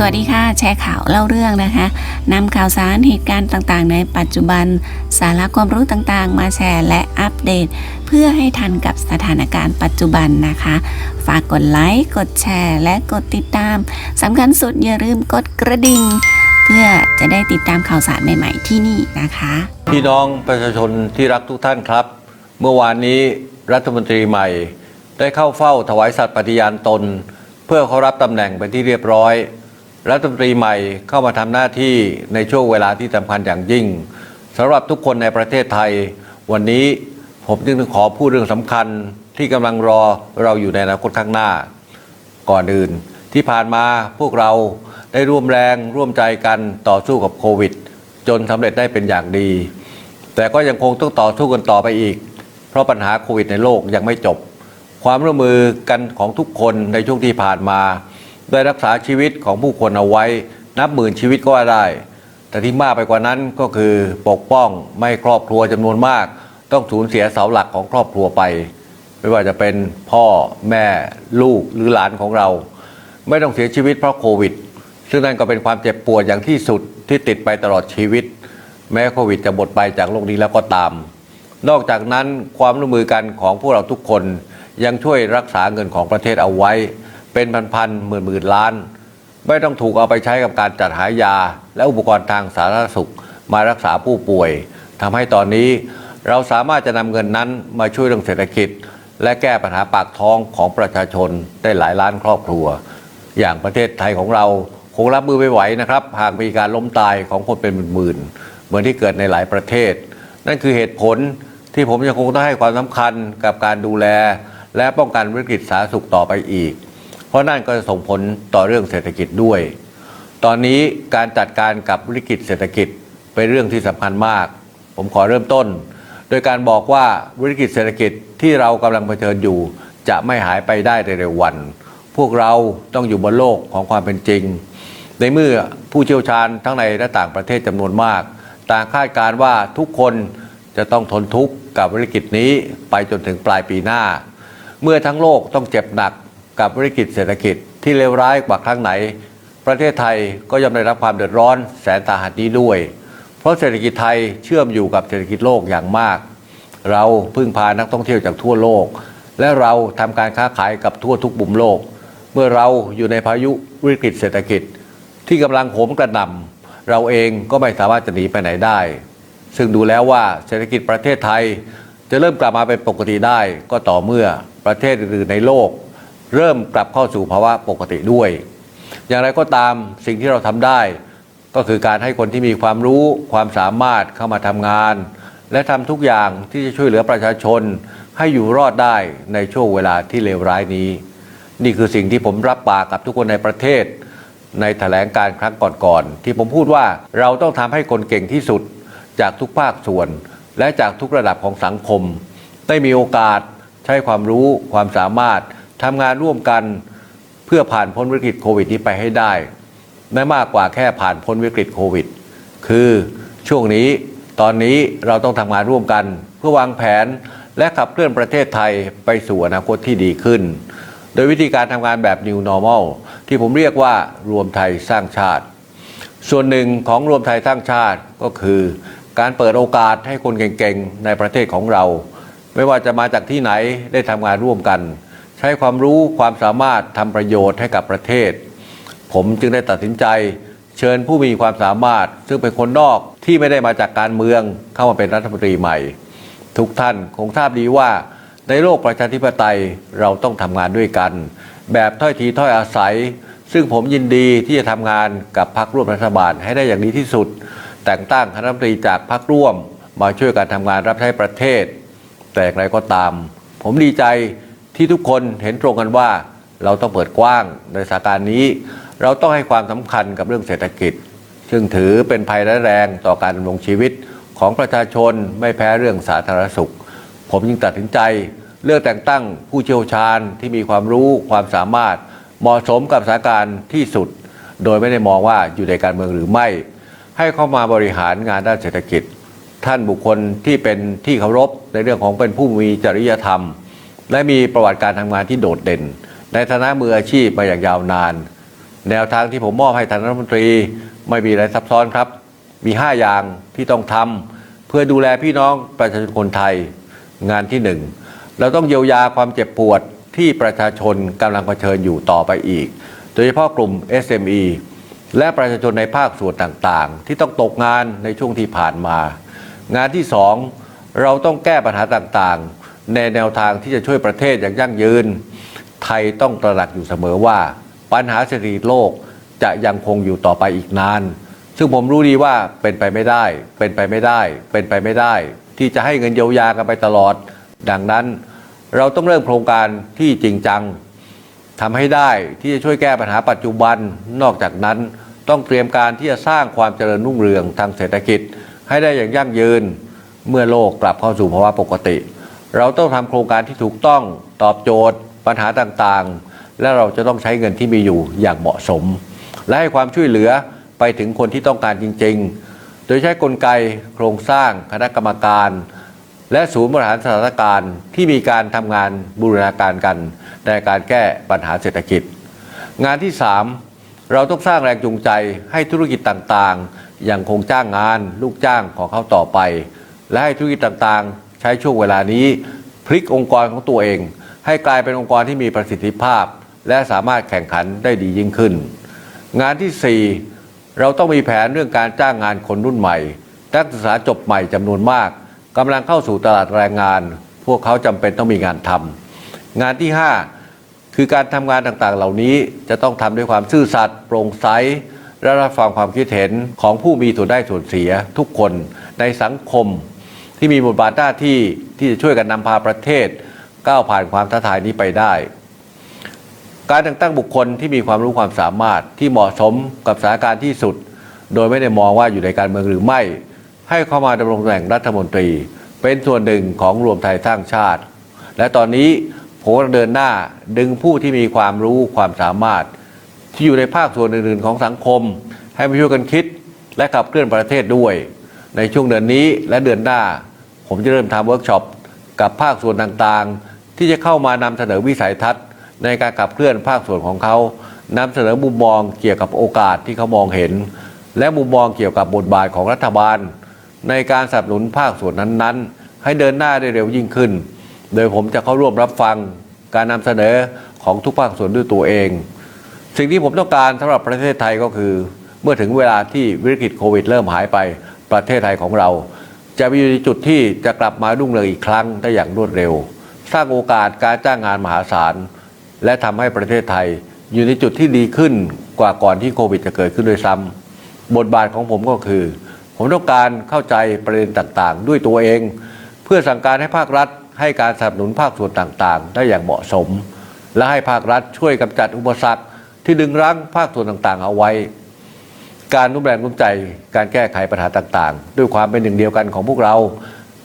สวัสดีค่ะ แชร์ข่าวเล่าเรื่องนะคะนำข่าวสารเหตุการณ์ต่างๆ ในปัจจุบัน สาระความรู้ต่างๆ มาแชร์และอัปเดต เพื่อให้ทันกับสถานการณ์ปัจจุบันนะคะ ฝากกดไลค์กดแชร์ และกดติดตามสำคัญสุดอย่าลืมกดกระดิ่งเพื่อจะได้ติดตามข่าวสารใหม่ๆที่นี่นะคะ พี่น้องประชาชนที่รักทุกท่านครับ เมื่อวานนี้รัฐมนตรีใหม่ ได้เข้าเฝ้าถวายสัตย์ปฏิญาณตน เพื่อเขารับตำแหน่งเป็นที่เรียบร้อย รัฐมนตรีใหม่เข้ามาทำหน้าที่ในช่วงเวลาที่สำคัญอย่างยิ่งสำหรับทุกคนในประเทศไทย วันนี้ผมจึงขอพูดเรื่องสำคัญที่กำลังรอเราอยู่ในอนาคตข้างหน้า ก่อนอื่น ที่ผ่านมาพวกเราได้ร่วมแรงร่วมใจกันต่อสู้กับโควิด จนสำเร็จได้เป็นอย่างดี แต่ก็ยังคงต้องต่อสู้กันต่อไปอีก เพราะปัญหาโควิดในโลกยังไม่จบ ความร่วมมือกันของทุกคนในช่วงที่ผ่านมา ได้รักษาชีวิตของผู้คนเอาไว้ นับหมื่นชีวิตก็ว่าได้ แต่ที่มากไปกว่านั้นก็คือปกป้องไม่ครอบครัวจำนวนมาก ต้องสูญเสียเสาหลักของครอบครัวไป ไม่ว่าจะเป็นพ่อแม่ลูกหรือหลานของเรา ไม่ต้องเสียชีวิตเพราะโควิด ซึ่งนั่นก็เป็นความเจ็บปวดอย่างที่สุดที่ติดไปตลอดชีวิต แม้โควิดจะหมดไปจากโลกนี้แล้วก็ตาม นอกจากนั้นความร่วมมือกันของพวกเราทุกคนยังช่วยรักษาเงินของประเทศเอาไว้ เป็นพันๆหมื่นๆล้าน ไม่ต้องถูกเอาไปใช้กับการจัดหายา และอุปกรณ์ทางสาธารณสุขมารักษาผู้ป่วยทำให้ตอนนี้เราสามารถจะนำเงินนั้นมาช่วยเรื่องเศรษฐกิจ และแก้ปัญหาปากท้องของประชาชนได้หลายล้านครอบครัว อย่างประเทศไทยของเราคงรับมือไม่ไหวนะครับ หากมีการล้มตายของคนเป็นหมื่นๆเหมือนที่เกิดในหลายประเทศ นั่นคือเหตุผลที่ผมยังคงต้องให้ความสำคัญกับการดูแล และป้องกันวิกฤตสาธารณสุขต่อไปอีก เพราะนั่นก็จะส่งผลต่อเรื่องเศรษฐกิจด้วย ตอนนี้การจัดการกับวิกฤตเศรษฐกิจเป็นเรื่องที่สำคัญมาก ผมขอเริ่มต้น โดยการบอกว่าวิกฤตเศรษฐกิจที่เรากำลังเผชิญอยู่ จะไม่หายไปได้ในเร็ววัน พวกเราต้องอยู่บนโลกของความเป็นจริง ในเมื่อผู้เชี่ยวชาญทั้งในและต่างประเทศจำนวนมาก ต่างคาดการณ์ว่าทุกคนจะต้องทนทุกข์กับวิกฤตนี้ไปจนถึงปลายปีหน้า เมื่อทั้งโลกต้องเจ็บหนัก กับวิกฤตเศรษฐกิจที่เลวร้ายกว่าครั้งไหน ประเทศไทยก็ย่อมได้รับความเดือดร้อนแสนสาหัสนี้ด้วย เพราะเศรษฐกิจไทยเชื่อมอยู่กับเศรษฐกิจโลกอย่างมาก เราพึ่งพานักท่องเที่ยวจากทั่วโลก และเราทำการค้าขายกับทั่วทุกมุมโลก เมื่อเราอยู่ในพายุวิกฤตเศรษฐกิจ ที่กำลังโหมกระหน่ำเราเองก็ไม่สามารถจะหนีไปไหนได้ ซึ่งดูแล้วว่าเศรษฐกิจประเทศไทยจะเริ่มกลับมาเป็นปกติได้ก็ต่อเมื่อประเทศอื่นในโลก เริ่มกลับเข้าสู่ภาวะปกติด้วย อย่างไรก็ตามสิ่งที่เราทำได้ ก็คือการให้คนที่มีความรู้ความสามารถเข้ามาทำงาน และทำทุกอย่างที่จะช่วยเหลือประชาชน ให้อยู่รอดได้ในช่วงเวลาที่เลวร้ายนี้ นี่คือสิ่งที่ผมรับปากกับทุกคนในประเทศ ในแถลงการครั้งก่อนๆที่ผมพูดว่าเราต้องทำให้คนเก่งที่สุด จากทุกภาคส่วน และจากทุกระดับของสังคม ได้มีโอกาสใช้ความรู้ความสามารถ ทำงานร่วมกันเพื่อผ่านพ้นวิกฤตโควิดนี้ไปให้ได้ ไม่มากกว่าแค่ผ่านพ้นวิกฤตโควิด คือช่วงนี้ตอนนี้เราต้องทำงานร่วมกัน เพื่อวางแผนและขับเคลื่อนประเทศไทยไปสู่อนาคตที่ดีขึ้น โดยวิธีการทำงานแบบ New Normal ที่ผมเรียกว่ารวมไทยสร้างชาติ ส่วนหนึ่งของรวมไทยสร้างชาติก็คือ การเปิดโอกาสให้คนเก่งๆ ในประเทศของเรา ไม่ว่าจะมาจากที่ไหนได้ทำงานร่วมกัน ใช้ความรู้ความสามารถทำประโยชน์ให้กับประเทศ ผมจึงได้ตัดสินใจ เชิญผู้มีความสามารถ ซึ่งเป็นคนนอกที่ไม่ได้มาจากการเมืองเข้ามาเป็นรัฐมนตรีใหม่ ทุกท่านคงทราบดีว่าในโลกประชาธิปไตยเราต้องทำงานด้วยกัน แบบถ้อยทีถ้อยอาศัย ซึ่งผมยินดีที่จะทำงานกับพรรคร่วมรัฐบาลให้ได้อย่างดีที่สุด แต่งตั้งคณะรัฐมนตรีจากพรรคร่วม มาช่วยการทำงานรับใช้ประเทศ แต่อย่างไรก็ตาม ผมดีใจ ที่ทุกคนเห็นตรงกันว่า เราต้องเปิดกว้างในสถานการณ์นี้ เราต้องให้ความสำคัญกับเรื่องเศรษฐกิจ ซึ่งถือเป็นภัยร้ายแรงต่อการดำรงชีวิตของประชาชนไม่แพ้เรื่องสาธารณสุข ผมจึงตัดสินใจเลือกแต่งตั้งผู้เชี่ยวชาญที่มีความรู้ความสามารถเหมาะสมกับสถานการณ์ที่สุด โดยไม่ได้มองว่าอยู่ในการเมืองหรือไม่ ให้เข้ามาบริหารงานด้านเศรษฐกิจ ท่านบุคคลที่เป็นที่เคารพในเรื่องของเป็นผู้มีจริยธรรม และมีประวัติการทำงานที่โดดเด่น ในฐานะมืออาชีพมาอย่างยาวนาน แนวทางที่ผมมอบให้ท่านรัฐมนตรีไม่มีอะไรซับซ้อนครับ มี 5 อย่างที่ต้องทำเพื่อดูแลพี่น้องประชาชนคนไทยงานที่หนึ่งเราต้องเยียวยาความเจ็บปวดที่ประชาชนกำลังเผชิญอยู่ต่อไปอีก โดยเฉพาะกลุ่ม SME และประชาชนในภาคส่วนต่างๆ ที่ต้องตกงานในช่วงที่ผ่านมา งานที่สองเราต้องแก้ปัญหาต่างๆ ในแนวทางที่จะช่วยประเทศอย่างยั่งยืน ไทยต้องตระหนักอยู่เสมอว่า ปัญหาเศรษฐกิจโลกจะยังคงอยู่ต่อไปอีกนาน ซึ่งผมรู้ดีว่าเป็นไปไม่ได้ เป็นไปไม่ได้ เป็นไปไม่ได้ ที่จะให้เงินเยียวยากันไปตลอด ดังนั้น เราต้องเริ่มโครงการที่จริงจังทำให้ได้ที่จะช่วยแก้ปัญหาปัจจุบัน นอกจากนั้นต้องเตรียมการที่จะสร้างความเจริญรุ่งเรืองทางเศรษฐกิจให้ได้อย่างยั่งยืน เมื่อโลกกลับเข้าสู่ภาวะปกติ เราต้องทำโครงการที่ถูกต้องตอบโจทย์ ปัญหาต่างๆ และเราจะต้องใช้เงินที่มีอยู่อย่างเหมาะสม และให้ความช่วยเหลือไปถึงคนที่ต้องการจริง ๆ โดยใช้กลไกโครงสร้างคณะกรรมการ และศูนย์บริหารสถานการณ์ที่มีการทำงานบูรณาการกัน ในการแก้ปัญหาเศรษฐกิจ งานที่ 3 เราต้องสร้างแรงจูงใจให้ธุรกิจต่างๆ ยังคงจ้างงาน ลูกจ้างของเขาต่อไป และให้ธุรกิจต่างๆ ใช้ช่วงเวลานี้ พลิกองค์กรของตัวเอง ให้กลายเป็นองค์กรที่มีประสิทธิภาพ และสามารถแข่งขันได้ดียิ่งขึ้น งานที่ 4 เราต้องมีแผนเรื่องการจ้างงานคนรุ่นใหม่ นักศึกษาจบใหม่จำนวนมากกำลังเข้าสู่ตลาดแรงงาน พวกเขาจำเป็นต้องมีงานทำงานที่ 5 คือการทำงานต่างๆ เหล่านี้จะต้องทำด้วยความซื่อสัตย์โปร่งใสและรับฟังความคิดเห็นของผู้มีส่วนได้ส่วนเสียทุกคนในสังคม ที่มีบทบาทหน้าที่ที่จะช่วยกันนำพาประเทศก้าวผ่านความท้าทายนี้ไปได้ การแต่งตั้งบุคคลที่มีความรู้ความสามารถที่เหมาะสมกับสถานการณ์ที่สุด โดยไม่ได้มองว่าอยู่ในการเมืองหรือไม่ ให้เข้ามาดำรงตำแหน่งรัฐมนตรี เป็นส่วนหนึ่งของรวมไทยสร้างชาติ และตอนนี้ผมกำลังเดินหน้าดึงผู้ที่มีความรู้ความสามารถ ที่อยู่ในภาคส่วนอื่น ๆ ของสังคม ให้มาช่วยกันคิดและขับเคลื่อนประเทศด้วย ในช่วงเดือนนี้และเดือนหน้า ผมจะเริ่มทำเวิร์กช็อปกับภาคส่วนต่างๆ ที่จะเข้ามานำเสนอวิสัยทัศน์ ในการขับเคลื่อนภาคส่วนของเขานำเสนอมุมมองเกี่ยวกับโอกาสที่เขามองเห็น และมุมมองเกี่ยวกับบทบาทของรัฐบาล ในการสนับสนุนภาคส่วนนั้นๆ ให้เดินหน้าได้เร็วยิ่งขึ้น โดยผมจะเข้าร่วมรับฟังการนำเสนอของทุกภาคส่วนด้วยตัวเอง สิ่งที่ผมต้องการสำหรับประเทศไทยก็คือ เมื่อถึงเวลาที่วิกฤตโควิด เริ่มหายไปประเทศไทยของเรา จะไปอยู่ในจุดที่จะกลับมารุ่งเรืองอีกครั้งได้อย่างรวดเร็ว สร้างโอกาสการจ้างงานมหาศาล และทำให้ประเทศไทย อยู่ในจุดที่ดีขึ้นกว่าก่อนที่โควิดจะเกิดขึ้นด้วยซ้ำบทบาทของผมก็คือ ผมต้องการเข้าใจประเด็นต่างๆ ด้วยตัวเอง เพื่อสั่งการให้ภาครัฐ ให้การสนับสนุนภาคส่วนต่างๆ ได้อย่างเหมาะสม และให้ภาครัฐช่วยกำจัดอุปสรรคที่ดึงรั้งภาคส่วนต่างๆ เอาไว้ การนุ่มแรงนุ่มใจการแก้ไขปัญหาต่างๆ ด้วยความเป็นหนึ่งเดียวกันของพวกเรา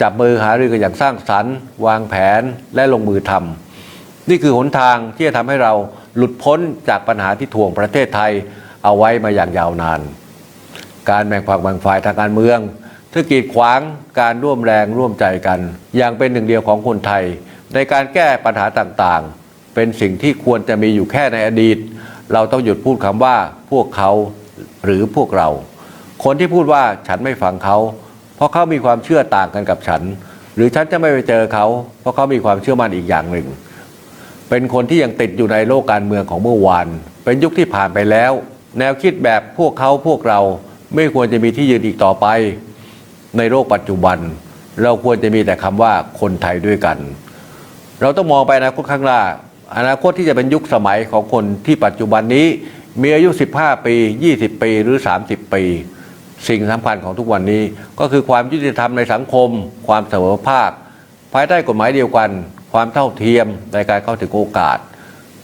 จับมือหารือกันอย่างสร้างสรรค์ วางแผนและลงมือทำนี่คือหนทางที่จะทำให้เราหลุดพ้นจากปัญหาที่ถ่วงประเทศไทยเอาไว้มาอย่างยาวนาน การแบ่งฝักแบ่งฝ่ายทางการเมืองที่กีดขวางการร่วมแรงร่วมใจกัน อย่างเป็นหนึ่งเดียวของคนไทย ในการแก้ปัญหาต่างๆ เป็นสิ่งที่ควรจะมีอยู่แค่ในอดีต เราต้องหยุดพูดคำว่าพวกเขา หรือพวกเรา คนที่พูดว่าฉันไม่ฟังเขา เพราะเขามีความเชื่อต่างกันกับฉัน หรือฉันจะไม่ไปเจอเขา เพราะเขามีความเชื่อมั่นอีกอย่างหนึ่ง เป็นคนที่ยังติดอยู่ในโลกการเมืองของเมื่อวาน เป็นยุคที่ผ่านไปแล้ว แนวคิดแบบพวกเขาพวกเราไม่ควรจะมีที่ยืนอีกต่อไป ในโลกปัจจุบัน เราควรจะมีแต่คำว่าคนไทยด้วยกัน เราต้องมองไปอนาคตข้างหน้าอนาคตที่จะเป็นยุคสมัยของคนที่ปัจจุบันนี้ มีอายุ 15 ปี 20 ปีหรือ 30 ปี สิ่งสำคัญของทุกวันนี้ ก็คือความยุติธรรมในสังคม ความเสมอภาค ภายใต้กฎหมายเดียวกัน ความเท่าเทียมในการเข้าถึงโอกาส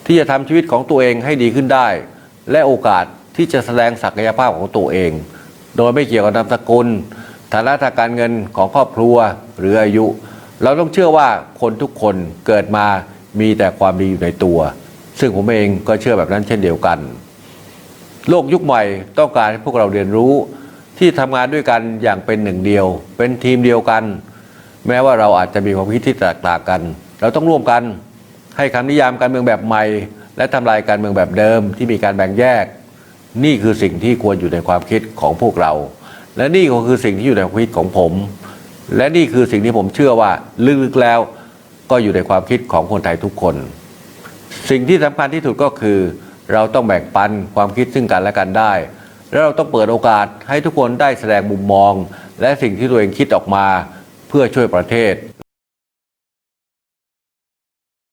ที่จะทำชีวิตของตัวเองให้ดีขึ้นได้ และโอกาสที่จะแสดงศักยภาพของตัวเอง โดยไม่เกี่ยวกับนามสกุลฐานะทางการเงินของครอบครัวหรืออายุ เราต้องเชื่อว่าคนทุกคนเกิดมามีแต่ความดีอยู่ในตัว ซึ่งผมเองก็เชื่อแบบนั้นเช่นเดียวกัน โลกยุคใหม่ต้องการให้พวกเราเรียนรู้ที่ทำงานด้วยกันอย่างเป็นหนึ่งเดียว เป็นทีมเดียวกัน แม้ว่าเราอาจจะมีความคิดที่แตกต่างกัน เราต้องร่วมกันให้คำนิยามการเมืองแบบใหม่ และทำลายการเมืองแบบเดิมที่มีการแบ่งแยก นี่คือสิ่งที่ควรอยู่ในความคิดของพวกเรา และนี่ก็คือสิ่งที่อยู่ในความคิดของผม และนี่คือสิ่งที่ผมเชื่อว่าลึกๆแล้วก็อยู่ในความคิดของคนไทยทุกคน สิ่งที่สำคัญที่สุดก็คือ เราต้องแบ่งปันความคิดซึ่งกันและกันได้ และเราต้องเปิดโอกาสให้ทุกคนได้แสดงมุมมอง และสิ่งที่ตัวเองคิดออกมา เพื่อช่วยประเทศ